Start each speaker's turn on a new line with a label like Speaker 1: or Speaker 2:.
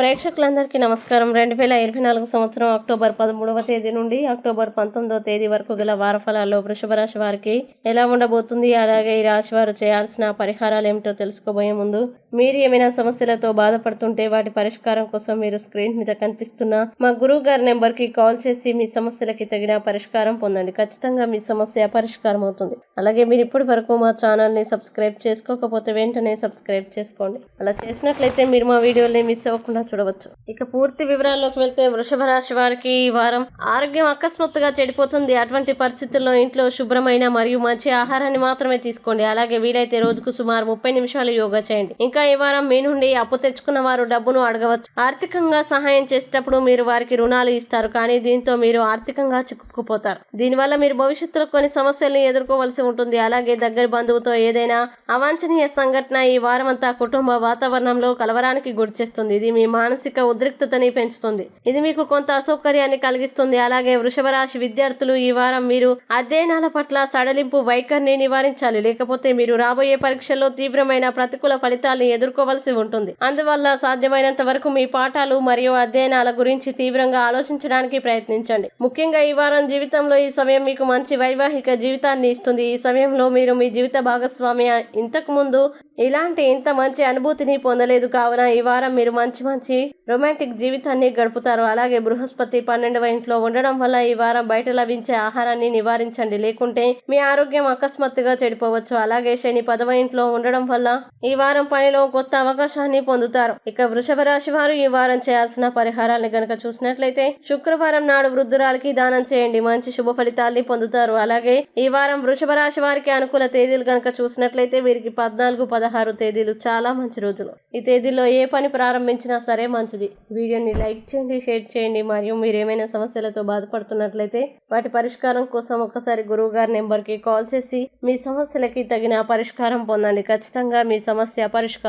Speaker 1: ప్రేక్షకులందరికీ నమస్కారం. రెండు వేల ఇరవై నాలుగు సంవత్సరం అక్టోబర్ పదమూడవ తేదీ నుండి అక్టోబర్ పంతొమ్మిదవ తేదీ వరకు గల వార ఫలాల్లో వృషభ రాశి వారికి ఎలా ఉండబోతుంది? అలాగే ఈ రాశి వారు చేయాల్సిన పరిహారాలు ఏమిటో తెలుసుకోబోయే ముందు మీరు ఏమైనా సమస్యలతో బాధపడుతుంటే వాటి పరిష్కారం కోసం మీరు స్క్రీన్ మీద కనిపిస్తున్న మా గురువు గారి నెంబర్కి కాల్ చేసి మీ సమస్యలకి తగిన పరిష్కారం పొందండి. ఖచ్చితంగా మీ సమస్య పరిష్కారం అవుతుంది. అలాగే మీరు ఇప్పటి వరకు మా ఛానల్ని సబ్స్క్రైబ్ చేసుకోకపోతే వెంటనే సబ్స్క్రైబ్ చేసుకోండి. అలా చేసినట్లయితే మీరు మా వీడియోని మిస్ అవ్వకుండా చూడవచ్చు. ఇక పూర్తి వివరాల్లోకి వెళ్తే వృషభ రాశి వారికి ఈ వారం ఆరోగ్యం అకస్మాత్తుగా చెడిపోతుంది. అటువంటి పరిస్థితుల్లో ఇంట్లో శుభ్రమైన మరియు మంచి ఆహారాన్ని మాత్రమే తీసుకోండి. అలాగే వీలైతే రోజుకు సుమారు ముప్పై నిమిషాలు యోగా చేయండి. ఇంకా ఈ వారం మీ నుండి అప్పు తెచ్చుకున్న వారు డబ్బును అడగవచ్చు. ఆర్థికంగా సహాయం చేసేటప్పుడు మీరు వారికి రుణాలు ఇస్తారు. కానీ దీంతో మీరు ఆర్థికంగా చిక్కుకుపోతారు. దీనివల్ల మీరు భవిష్యత్తులో కొన్ని సమస్యల్ని ఎదుర్కోవలసి ఉంటుంది. అలాగే దగ్గర బంధువుతో ఏదైనా అవాంఛనీయ సంఘటన ఈ వారమంతా కుటుంబ వాతావరణంలో కలవరానికి గురి చేస్తుంది. ఇది మీ మానసిక ఉద్రిక్తతని పెంచుతుంది. ఇది మీకు కొంత అసౌకర్యాన్ని కలిగిస్తుంది. అలాగే వృషభ రాశి విద్యార్థులు ఈ వారం మీరు అధ్యయనాల పట్ల సడలింపు వైఖరిని నివారించాలి. లేకపోతే మీరు రాబోయే పరీక్షల్లో తీవ్రమైన ప్రతికూల ఫలితాలు ఎదుర్కోవలసి ఉంటుంది. అందువల్ల సాధ్యమైనంత వరకు మీ పాఠాలు మరియు అధ్యయనాల గురించి తీవ్రంగా ఆలోచించడానికి ప్రయత్నించండి. ముఖ్యంగా ఈ వారం జీవితంలో ఈ సమయం మీకు మంచి వైవాహిక జీవితాన్ని ఇస్తుంది. ఈ సమయంలో మీరు మీ జీవిత భాగస్వామి ఇంతకు ముందు ఇలాంటి ఇంత మంచి అనుభూతిని పొందలేదు. కావున ఈ వారం మీరు మంచి మంచి రొమాంటిక్ జీవితాన్ని గడుపుతారు. అలాగే బృహస్పతి పన్నెండవ ఇంట్లో ఉండడం వల్ల ఈ వారం బయట లభించే ఆహారాన్ని నివారించండి. లేకుంటే మీ ఆరోగ్యం అకస్మాత్తుగా చెడిపోవచ్చు. అలాగే శని పదవ ఇంట్లో ఉండడం వల్ల ఈ వారం పనిలో కొత్త అవకాశాన్ని పొందుతారు. ఇక వృషభ రాశి వారు ఈ వారం చేయాల్సిన పరిహారాలను గనక చూసినట్లయితే శుక్రవారం నాడు వృద్ధురాలకి దానం చేయండి. మంచి శుభ ఫలితాల్ని పొందుతారు. అలాగే ఈ వారం వృషభ రాశి వారికి అనుకూల తేదీలు గనక చూసినట్లయితే వీరికి పద్నాలుగు పదహారు తేదీలు చాలా మంచి రోజులు. ఈ తేదీలో ఏ పని ప్రారంభించినా సరే మంచిది. వీడియోని లైక్ చేయండి షేర్ చేయండి. మరియు మీరు ఏమైనా సమస్యలతో బాధపడుతున్నట్లయితే వాటి పరిష్కారం కోసం ఒకసారి గురువు గారి నెంబర్కి కాల్ చేసి మీ సమస్యలకి తగిన పరిష్కారం పొందండి. ఖచ్చితంగా మీ సమస్య పరిష్కారం